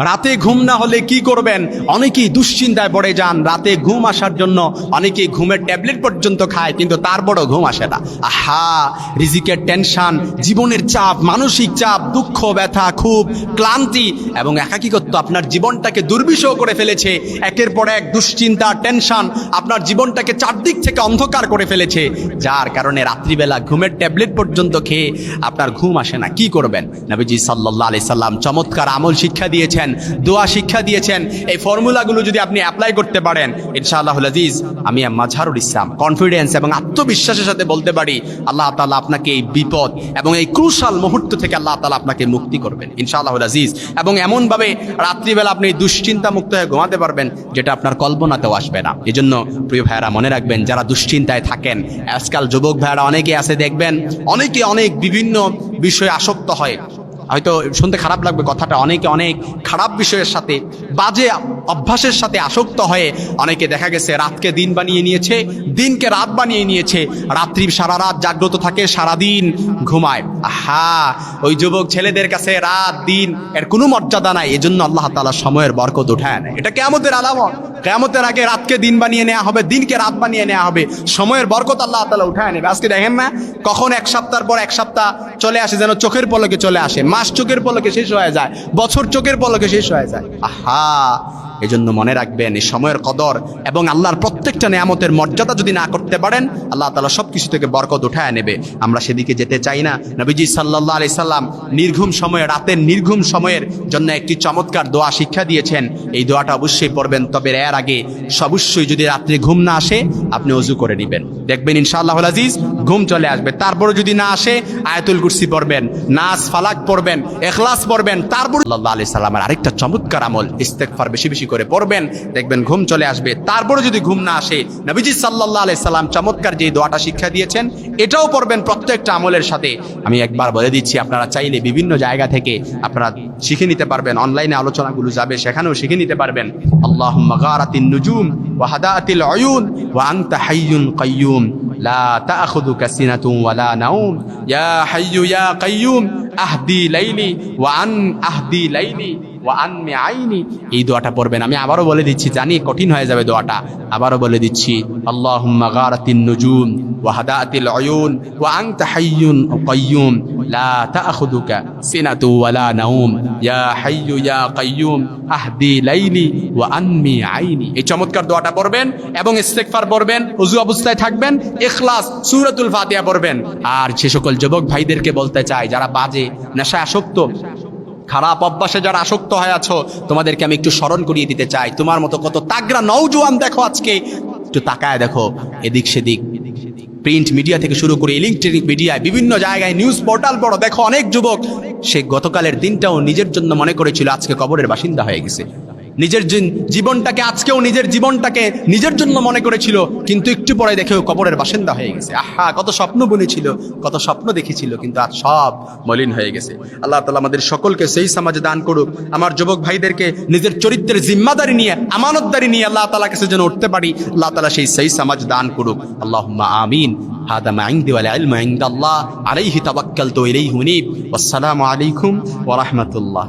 রাতে ঘুম না হলে কি করবেন? অনেকেই দুশ্চিন্তায় পড়ে যান। রাতে ঘুম আসার জন্য অনেকেই ঘুমের ট্যাবলেট পর্যন্ত খায়, কিন্তু তারপরও ঘুম আসে না। আহা! রিজিকের টেনশন, জীবনের চাপ, মানসিক চাপ, দুঃখ, ব্যথা খুব ক্লান্তি এবং একাকিত্ব আপনার জীবনটাকে দুর্বিষহ করে ফেলেছে। একের পর এক দুশ্চিন্তা, টেনশন আপনার জীবনটাকে চারদিক থেকে অন্ধকার করে ফেলেছে। যার কারণে রাত্রিবেলা ঘুমের ট্যাবলেট পর্যন্ত খেয়ে আপনার ঘুম আসে না। কি করবেন? নবীজি সাল্লাহ আলি সাল্লাম চমৎকার আমল শিক্ষা দিয়েছেন। দোয়া শিক্ষা দিয়েছেন, এই ফর্মুলাগুলো যদি আপনি অ্যাপ্লাই করতে পারেন ইনশাআল্লাহ আজিজ, আমি মাঝারুল ইসলাম কনফিডেন্স এবং আত্মবিশ্বাসের সাথে বলতে পারি, আল্লাহ তালা আপনাকে এই বিপদ এবং এই ক্রুশাল মুহূর্ত থেকে আল্লাহ তালা আপনাকে মুক্তি করবেন ইনশাআল্লাহ আজিজ। এবং এমনভাবে রাত্রিবেলা আপনি দুশ্চিন্তা মুক্ত হয়ে ঘুমাতে পারবেন, যেটা আপনার কল্পনাতেও আসবে না। এই জন্য প্রিয় ভাইয়েরা, মনে রাখবেন, যারা দুশ্চিন্তায় থাকেন, আজকাল যুবক ভাইয়েরা অনেকে আছে, দেখবেন, অনেকে অনেক বিভিন্ন বিষয়ে আসক্ত হয়। হয়তো শুনতে খারাপ লাগবে কথাটা, অনেকে অনেক খারাপ বিষয়ের সাথে, বাজে অভ্যাসের সাথে আসক্ত হয়ে অনেকে দেখা গেছে রাতকে দিন বানিয়ে নিয়েছে, দিনকে রাত বানিয়ে নিয়েছে, রাত্রি সারা রাত জাগ্রত থাকে সারা দিন ঘুমায়। হা ওই যুবক ছেলেদের কাছে রাত, দিন, এর কোনো মর্যাদা নাই, এজন্য আল্লাহ তালা সময়ের বরকত উঠায় না এটা কেমতের আলামত। কেমতের আগে রাতকে দিন বানিয়ে নেওয়া হবে, দিনকে রাত বানিয়ে নেওয়া হবে। সময়ের বরকত আল্লাহ তালা উঠায় নেবে। আজকে দেখেন না, কখন এক সপ্তাহ পর এক সপ্তাহ চলে আসে, যেন চোখের পলকে চলে আসে। মাস চোখের পলকে শেষ হয়ে যায়, বছর চোখের পলকে শেষ হয়ে যায়। আহা! এজন্য মনে রাখবেন, এই সময়ের কদর এবং আল্লাহর প্রত্যেকটা নিয়ামতের মর্যাদা যদি না করতে পারেন, আল্লাহ তালা সব কিছু থেকে বরকত উঠায় নেবে। আমরা সেদিকে যেতে চাই না। নবীজি সাল্লাহ আলি সাল্লাম নির্ঘুম সময়ে রাতের নির্ঘুম সময়ের জন্য একটি চমৎকার দোয়া শিক্ষা দিয়েছেন। এই দোয়াটা অবশ্যই পড়বেন, তবে এর আগে অবশ্যই যদি রাত্রে ঘুম না আসে, আপনি অজু করে নেবেন। দেখবেন ইনশাআল্লাহ আজিজ ঘুম চলে আসবে। তারপরে যদি না আসে, আয়াতুল কুরসি পড়বেন নাস ফালাক পড়বেন, এখলাস পড়বেন, তারপর আল্লাহ আলি সাল্লামের আরেকটা চমৎকার আমল ইস্তেকফার বেশি বেশি করে পড়বেন, দেখবেন ঘুম চলে আসবে। তারপরে যদি ঘুম না আসে, নবীজি সাল্লাহ আলি সাল্লাম চমৎকার যে দোয়াটা শিক্ষা দিয়েছেন, এটাও পড়বেন প্রত্যেকটা আমলের সাথে। আমি একবার বলে দিচ্ছি, আপনারা চাইলে বিভিন্ন জায়গা থেকে আপনারা শিখে নিতে পারবেন, অনলাইনে আলোচনাগুলো যাবে, সেখানেও শিখে নিতে পারবেন। আল্লাহ মাগারাতিন নুজুম ওয়াহাদাতিল অয়ুন ওয়া আনতা হাইয়ুন কাইয়ুম। لا تأخذك سنة ولا نوم. يا حي يا قيوم أهدي ليلي وأن أهدي ليلي. ওয়ান মে আইনি। এই দোয়াটা পড়বেন। আমি আবারও বলে দিচ্ছি, জানি কঠিন হয়ে যাবে দোয়াটা। আবারও বলে দিচ্ছি ওয়া ওয়া আনমি আইনি। এই চমৎকার পড়বেন এবং ওযু অবস্থায় থাকবেন পড়বেন। আর সে সকল যুবক ভাইদেরকে বলতে চাই, যারা বাজে, নেশায় আসক্ত খারাপ অভ্যাসে যারা আসক্ত হয়ে আছো, তোমাদেরকে আমি একটু স্মরণ করিয়ে দিতে চাই। তোমার মতো কত তাগরা নৌজোয়ান দেখো আজকে। একটু তাকায় দেখো, এদিক সেদিক। প্রিন্ট মিডিয়া থেকে শুরু করে ইলেকট্রনিক মিডিয়ায় বিভিন্ন জায়গায় নিউজ পোর্টাল বড় দেখো অনেক যুবক। সে গতকালের দিনটাও নিজের জন্য মনে করেছিল, আজকে কবরের বাসিন্দা হয়ে গেছে। নিজের জিন- জীবনটাকে আজকেও নিজের জীবনটাকে নিজের জন্য মনে করেছিল কিন্তু একটু পরে দেখেও কবরের বাসিন্দা হয়ে গেছে আহা কত স্বপ্ন বুনেছিল কত স্বপ্ন দেখেছিল কিন্তু আজ সব মলিন হয়ে গেছে আল্লাহ তালা আমাদের সকলকে সেই সমাজে দান করুক আমার যুবক ভাইদেরকে নিজের চরিত্রের জিম্মাদারি নিয়ে আমানতদারি নিয়ে আল্লাহ তালা কাছে যেন উঠতে পারি আল্লাহ তালা সেই সেই সমাজ দান করুক আল্লাহ আমিন هذا ما عندي والعلم عند الله عليه توكلت إليه منيب والسلام عليكم ورحمة الله